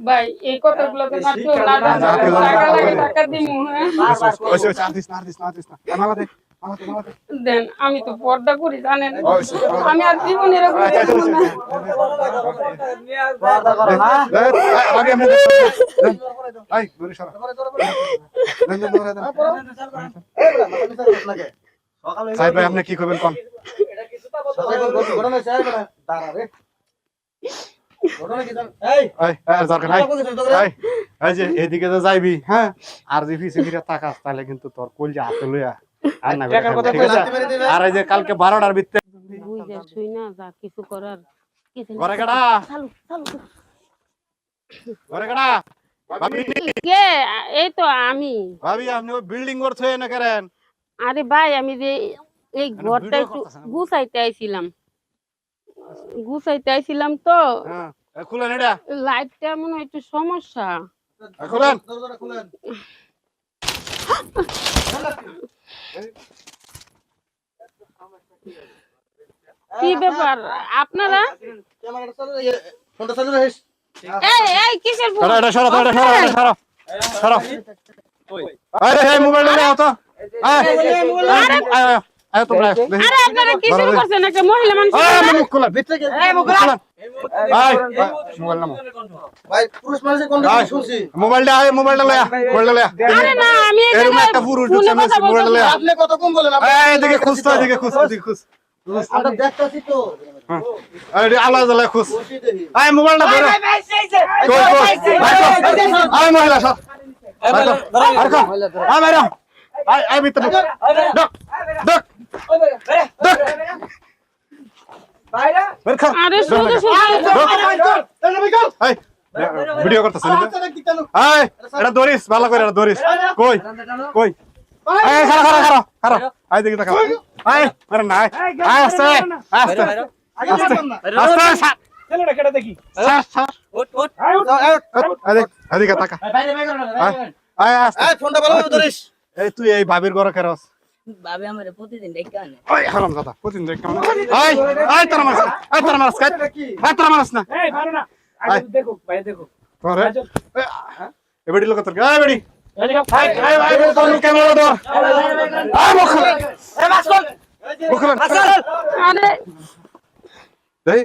ভাই এই কথাগুলো তো টাকা লাগে টাকা দিমু হ্যাঁ? দেন আমি তো পর্দা করি জানেন। আমি আর জীবন এরকম আচ্ছা, আচ্ছা, দড়ি। সাহেব আপনি কি করবেন কম। এই, এই, এদিকে যাইবি হ্যাঁ? আর যে পিছে ফিরে তাকাস তাহলে কিন্তু তোর কলজা হাতে লইয়া আর না বেটা খাবি, ঠিক আছে? আর এই যে কালকে বারোটার ভিতরে শুই না যা কিছু করার। ঘরে কাটা চালু চালু ঘরে কাটা ভাবি। কে? এই তো আমি। ভাবি আপনি বিল্ডিং করছে না করেন আরে ভাই আমি যে এই ভিডিও ঘরটা একটু গুছাইতে আইছিলাম। গুছাইতে আইছিলাম তো। হ্যাঁ খুলেন এটা। লাইটটা মনে হয় একটু সমস্যা। খুলেন। কি ব্যাপার? আপনারা? এই এই কিসের ফোন? এটা এটা সরো এটা সরো এটা সরো। সরো। আরে এই মোবাইল তো। আরে আপনারা করছেন একটা মহিলা মানুষ মুখ আয়, মোবাইল নামো মোবাইলটা আয় মোবাইলটা লয়া মোবাইলটা লয়া আরে না আমি জায়গায় একটা পুরুষ ঢুকছে মোবাইলটা লয়া। আপনি কত কম বলেন এই এদিকে খুঁজ তো এদিকে খুঁজ এদিকে খুঁজ আমরা দেখতাছি তো হ্যাঁ। আয়, এদিকে খুঁজ বসি দেখি আয় মোবাইলটা ধরে কই কই আয় মহিলা সব আর কম আয় বাইরে আয় আয় ভিতরে ডক ডক ভিডিও করতেছ আয় এটা ধরিস ভালো করে এটা ধরিস কই কই আয় খারা খারা খারা খারা আয় দেখি দেখা আয় আরে না আয় আয় আস্তে আস্তে আস্তে আস্তে ছেলেটা কেটে দেখি সা- সা- এদিক এদিকে তাকা আয় আয় আস্তে এই ফোনটা ভালো করে ধরিস এই তুই এই ভাবির ঘরে কেরস বাবে আমার প্রতিদিন ডেকে আনে। ওই হারাম দাদা প্রতিদিন দেখ কেমন আয় আয় তোর মারস আয় তোর মারস কাট। আয় তোর মারস না। এই পারো না। আয়। দেখো ভাই দেখো। তোরে এ বেডি লোক তোর আয় বেডি। এই দেখো। আয় আয় আয় তোর ক্যামেরা ধর আয় মুখ খোল। মুখ খোল। আরে। দেই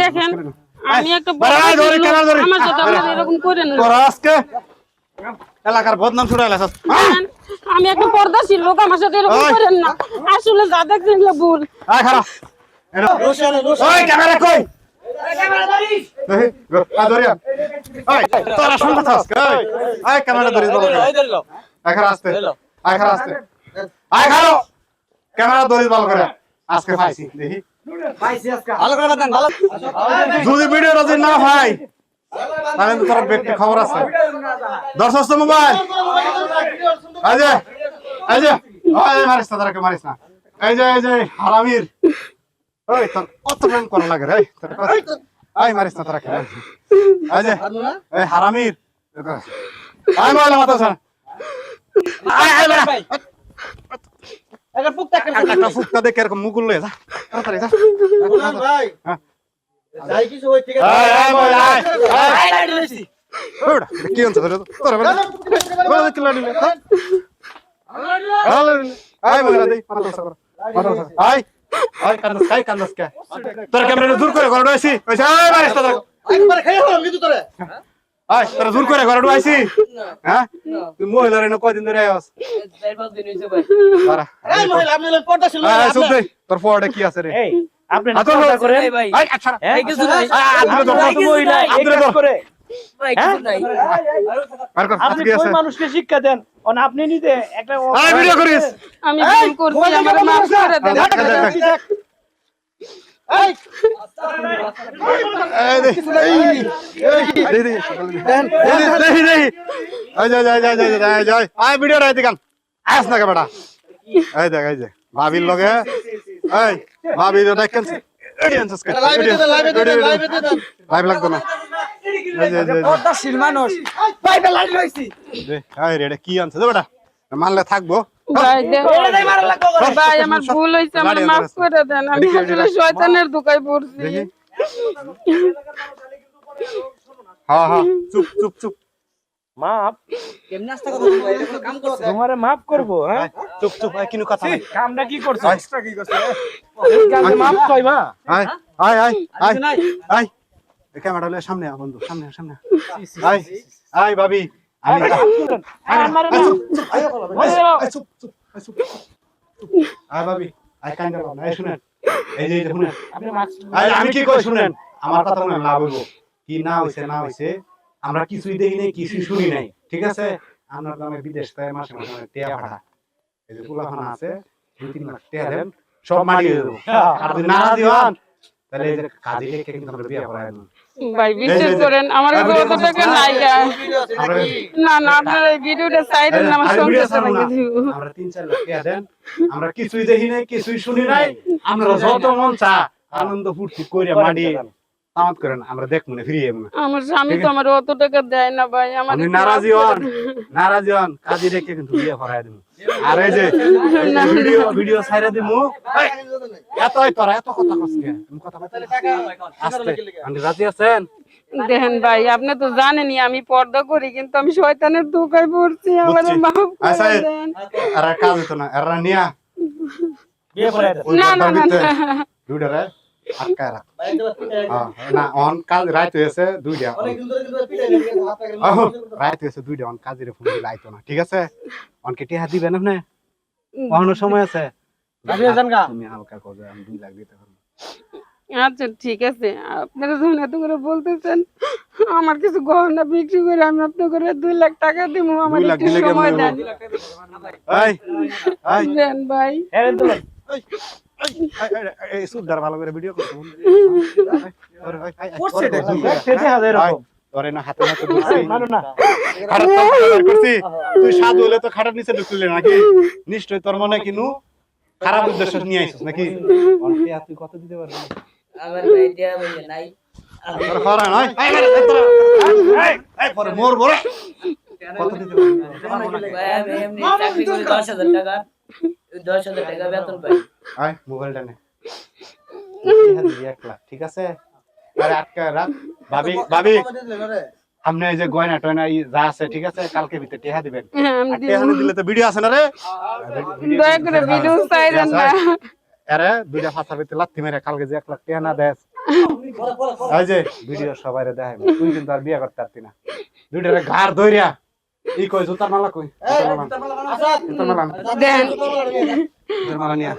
দেখেন আমি একটা বড় ধরি, ক্যামেরা ধরি। আমার সাথে আপনারা এরকম করেন তোর আজকে এলাকার বদনাম লাগাস আমি একটা পর্দাশীল লোক আমার সাথে এরকম। করেন না। আসলে যা দেখছেন এগুলো ভুল। আয় খারা ওই ক্যামেরা কই? দেখি আয় ধরিয়া। ওই তোরা শুনতে থাস আয় ক্যামেরা ধরিস বলো আয় আসতে। আয় আসতে। আয় খারো ক্যামেরা ধরিস ভালো করে আজকে পাইছি দেখি। ভালো করে দেন ভালো যদি ভিডিও যদি না ভাই তাহলে তো তোর ব্যক্তি খবর আছে। দর্শক তো মোবাইল। এই যে এই যে ওই মারিস না তারাকে মারিস না। এই যে এই যে হারামির। ওই তোর কত প্রেম করা লাগে রে এই মারিস না তারাকে এই যে এই হারামির। আই মারলে মাথা ছাড় আয় আয় বেড়া। একটা পুকটা একটা ফুটটা দেখে এরকম মুকুল লয়ে যা। তাড়াতাড়ি যা। ভাই। হ্যাঁ। কি আনছ তোর তোর বেটা বড় কিলো নিলে হ্যালো আয় বগরা দেই মাথা বসা আয় আয় কান্দস কাই কান্দস কে। তোর ক্যামেরা দূর করে ঘরে আইছি আয় মারিস তোর একবার খেয়ে হলাম কিন্তু তোরে। আয় তোর দূর করে ঘরে আইছি হ্যাঁ? তুই মহিলার এনে কয়দিন ধরে আইস? চার পাঁচ দিন হয়েছে ভাই। দাঁড়া। মহিলা আপনি পর্দা ছিল আয় চুপ দে। তোর ফোয়ার্ডে কি আছে রে? এই আপনি করেন ভাই আচ্ছা হ্যাঁ? এই কিছু নাই করে মানুষকে শিক্ষা দেন আপনি নিজে একটা ভিডিও করিস আমি করছি আমার মাফ করে দেন দেখ, দেখ, দেখ, দেখ। এই এই দে এই দে সকালে দে দে দে আয় যা যা যা যা যা যা আয় ভিডিও রাইতে কান আস না বেটা এই দেখ এই যে ভাবির লগে এই ভাবি তো দেখেন এডি আনছস কে লাইভে দে লাইভে দে লাইভে দে লাইভ লাগতো না। কি আনছস বেটা মানলে থাকব। ভাই আমার ভুল হয়েছে আমার মাফ করে দেন। আমি আসলে শয়তানের দুকায় পড়ছি। হ্যাঁ হ্যাঁ। চুপ চুপ চুপ। মাপ। কেমনে আস্তে কথা বলব? কাম করছে। তোমারে মাপ করব হ্যাঁ? চুপ চুপ এই কিনু কথা নাই কামটা কি করছ? আয়। কাজে মাপ কই মা আয় আয় আয় আয় নাই? আয় এই ক্যামেরা লয়ে সামনে আ বন্ধু সামনে সামনে। আয়। আয় ভাবি আমি আর মারে না। আয় আয়, চুপ চুপ আয়, চুপ। আয় ভাবি আয় কান্দা বাবা আয় শুনেন। এই যে শুনেন। আপনি মাস্ক আরে আমি কি কই শুনেন? আমার কথা শুনেন লাভ হইব কি না হইছে না হইছে আমরা কিছুই দেখি নাই কিছুই শুনি নাই ঠিক আছে? আমরা গ্রামে বিদেশ থেকে মাসে মাসে টিয়া ভাড়া। এই যে পোলাখানা আছে দুই তিন লাখ টিয়া দেন সব মারি হয়ে যাব আর যদি না দিওয়ান তাহলে এই যে কাজী রেখে কিন্তু আমরা বিয়ে করাই দেবো। ভাই বিশ্বাস করেন আমার কাছে অত টাকা নাই না না আপনার এই ভিডিওটা সাইড আমার সংসার না। আমরা তিন চার লাখ টিয়া দেন আমরা কিছুই দেখি নাই কিছুই শুনি নাই। আমরা যত মন চা আনন্দ ফুর্তি করে মাটি তামাত করেন আমরা দেখ মনে ফিরিয়ে মনে আমার স্বামী তো আমার অত টাকা দেয় না ভাই আমার নারাজি হন নারাজি হন কাজী রেখে কিন্তু বিয়ে করাই আর এই যে ভিডিও ভিডিও ছাইরা দিমু এত তোরা এত কথা কস কে? আমি কথা আস্তে। আপনি রাজি আছেন? দেখেন ভাই আপনি তো জানেনই আমি পর্দা করি কিন্তু আমি শয়তানের ধোকায় পড়ছি আমার। মাফ আচ্ছা, করে দেন। আর কাজ হতো না এরা নিয়া। বিয়ে দেন। না, না, না, না। হ্যাঁ, অন কাজ হয়েছে দুইটা হয়েছে দুইটা অন কাজের ফোন দিলে আইতো না ঠিক আছে? অনকে টিহা দিবেন আপনি? সময় আছে? তুমি হালকা করে আমি দুই লাখ দিতে পারব। আচ্ছা ঠিক আছে। আপনারা যখন এত করে বলতেছেন আমার কিছু গহনা বিক্রি করে আমি আপনার করে দুই লাখ টাকা দিব আমার একটু সময় দেন। ভাই। হ্যাঁ এই ভালো করে ভিডিও করতে এরকম। তোরে না হাতে হাতে ধরছি। মানো না। খাটার তো খাটার করছি। তুই সাধু হলে তো খাটার নিচে ঢুকলি নাকি? নিশ্চয় তোর মনে কিনু খারাপ উদ্দেশ্য নিয়ে আইছিস নাকি? তুই কত দিতে পারবি? আমার বলে নাই। মোর বড়। কত দিতে পারবি? দশ হাজার টাকা বেতন পাই। আয় মোবাইলটা নে। ঠিক আছে? আরে আটকা রাখ। ভাবি ভাবি। আপনি এই যে গয়না টয়না যা আছে ঠিক আছে? কালকে ভিতরে টেহা দিবেন। হ্যাঁ, আমি আর দিব। টেহা দিলে তো ভিডিও আছে না রে? দয়া করে ভিডিও চাইলেন না। আরে দুইটা ফাঁসা ভিতরে লাথি মেরে কালকে যে এক লাখ টেহা না এই যে ভিডিও সবাই দেখাই তুই কিন্তু আর বিয়ে করতে পারতি না। দুইটারে ঘাড় ধইরা। ই কই জুতার মালা কই? দেন।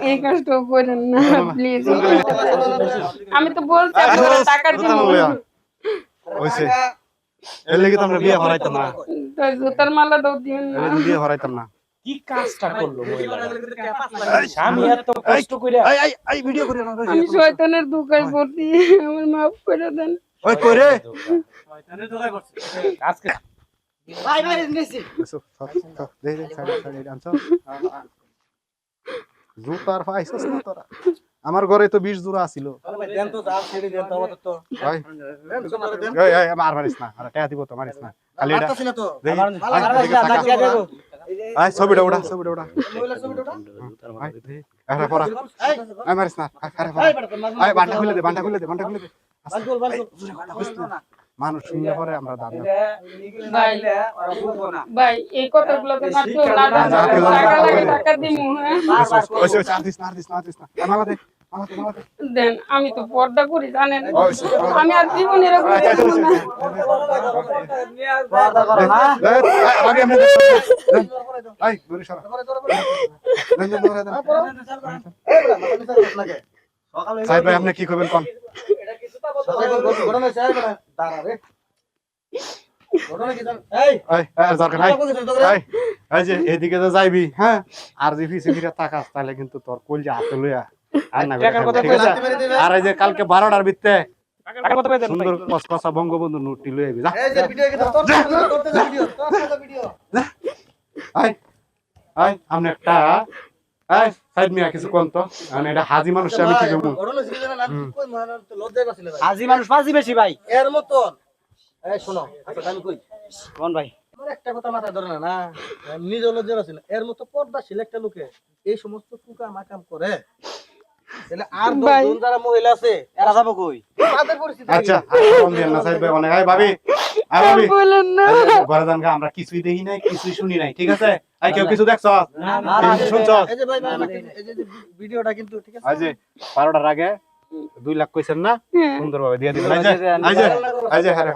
এই কষ্ট করেন না প্লিজ আমি তো বলছি টাকার জন্য মালা লইয়া। হইছে। এর লাগি তো বিয়ে হরাইতাম না। তো জুতার মালা দাও দিন না বিয়ে হরাইতাম না। কি কাজটা করল মহিলাটা স্বামী এত কষ্ট করে এই এই এই ভিডিও করি আমি শয়তানের ধোকায় পড়ছি আমার মাফ করে দেন। ওই কই রে আজকে ভাই ভাই নিছি এসো সব সব দে দে সাইড সাইড আনছো জুতার পাইছস না তোরা আমার ঘরে তো 20 জোড়া ছিল ভাই দেন তো দাম ছেড়ে দেন তো আমাদের তো ভাই দেন সুন্দর দেন এই এই মার মারিস না আরে টাকা দিব তো মারিস না খালি এটা তো দেবো আয় ছবিটা ওটা ছবিটা ওটা মহিলা ছবিটা ওটা আরে পড়া আয় মারিস না আরে পড়া এই বেটা মার আয় বান্ডা খুলে দে বান্ডা খুলে দে বান্ডা খুলে দে বালকুল বালকুল মানুষ শুনলে পরে আমরা দাম ভাই এই কথাগুলো তো না। টাকা লাগে টাকা দিমু হ্যাঁ দেন আমি তো পর্দা করি জানেন আমি আর জীবন এরকম আচ্ছা, আচ্ছা, আপনি কি করবেন কম এদিকে তো যাইবি হ্যাঁ? আর যে ফিসে ফিরে তাকাস তাহলে কিন্তু তোর কলজা হাতে লইয়া আর না টাকার কথা ঠিক আছে? আর এই যে কালকে বারোটার ভিতরে টাকা কত পাইতেন সুন্দর কসকসা বঙ্গবন্ধু নোটটি লইয়া যা। এই যে ভিডিও কি তোর করতে ভিডিও তোর সাথে ভিডিও। আই আই আমনে একটা আই সাইড মিয়া কিছু কোন তো? মানে এটা হাজি মানুষ আমি কি মান ভাই। আজি মানুষ ফাজি বেশি ভাই। এর মতন। এই শোনো আচ্ছা আমি কই? কোন ভাই? আমার একটা কথা মাথা ধরে না না? নিজ লজ্জা ছিল এর মতো পর্দাশীল একটা লোকে এই সমস্ত কুকা মাকাম করে আর ভাই। যারা মহিলা আছে এরা যাব কই? তাদের পরিস্থিতি আচ্ছা ফোন দিয়েন না সাইড ভাই অনেক। আই ভাবি আর আর ভাবি বলেন না। ঘরে যান আমরা কিছুই দেখি নাই কিছুই শুনি নাই ঠিক আছে? আই কেউ কিছু দেখছ? না, না, শুনছ? এই যে ভাই ভাই এই যে যে ভিডিওটা কিন্তু ঠিক আছে? আই যে বারোটার আগে দুই লাখ কইছেন না? হ্যাঁ, সুন্দরভাবে দিয়ে দিবেন।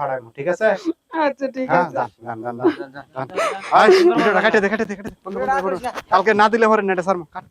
হারাই ঠিক আছে? আচ্ছা ঠিক হ্যাঁ আছে। কালকে না দিলে পরে নেটে সারমু কাট।